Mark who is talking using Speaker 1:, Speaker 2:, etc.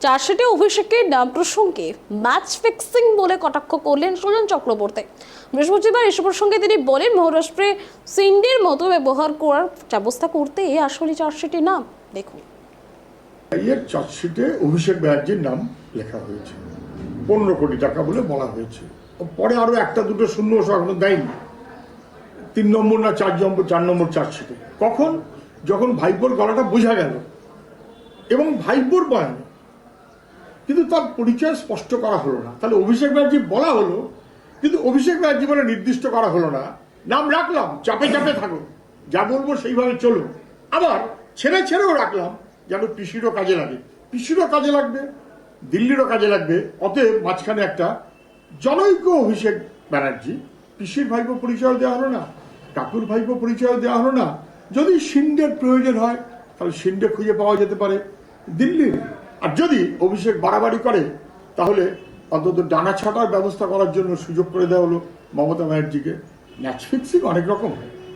Speaker 1: চার্জশিটে অভিষেকের নাম প্রসঙ্গে ম্যাচ ফিক্সিং বলে কটাক্ষ করলেন সুজন চক্রবর্তী। বৃহস্পতিবার এসব প্রসঙ্গে তিনি বলেন, মহারাষ্ট্রে সিন্ডির মতো ব্যবহার করার ব্যবস্থা করতে আসলে চার্জশিটের নাম। দেখুন।
Speaker 2: এর চার্জশিটে অভিষেক ব্যানার্জির নাম লেখা হয়েছে। পনেরো কোটি টাকা বলে বলা হয়েছে। পরে আরও একটা, দুটো শূন্য এখনও দেয়নি। তিন নম্বর না চার নম্বর চার নম্বর চার্জশিটে কখন? যখন ভাইপোর গলাটা বোঝা গেল। এবং ভাইপোর বয়ানে কিন্তু তার পরিচয় স্পষ্ট করা হলো না। তাহলে অভিষেক ব্যানার্জি বলা হলো, কিন্তু অভিষেক ব্যানার্জি বলে নির্দিষ্ট করা হলো না। নাম রাখলাম, চাপে চাপে থাকো যা বলব সেইভাবে চলো আবার ছেড়ে ছেড়েও রাখলাম, যেন পিসিরও কাজে লাগে। পিসিরও কাজে লাগবে, দিল্লিরও কাজে লাগবে। অতএব মাঝখানে একটা জনৈক অভিষেক ব্যানার্জি, পিসির ভাইপো পরিচয় দেওয়া হলো না, কাকুর ভাইপো পরিচয় দেওয়া হলো না। যদি সিন্ডের প্রয়োজন হয়, তাহলে সিন্ডে খুঁজে পাওয়া যেতে পারে। দিল্লির আর যদি অভিষেক বাড়াবাড়ি করে, তাহলে অন্তত ডানা ছাটার ব্যবস্থা করার জন্য সুযোগ করে দেওয়া হলো মমতা ব্যানার্জিকে। ম্যাচ ফিক্সিং অনেক রকম। হয়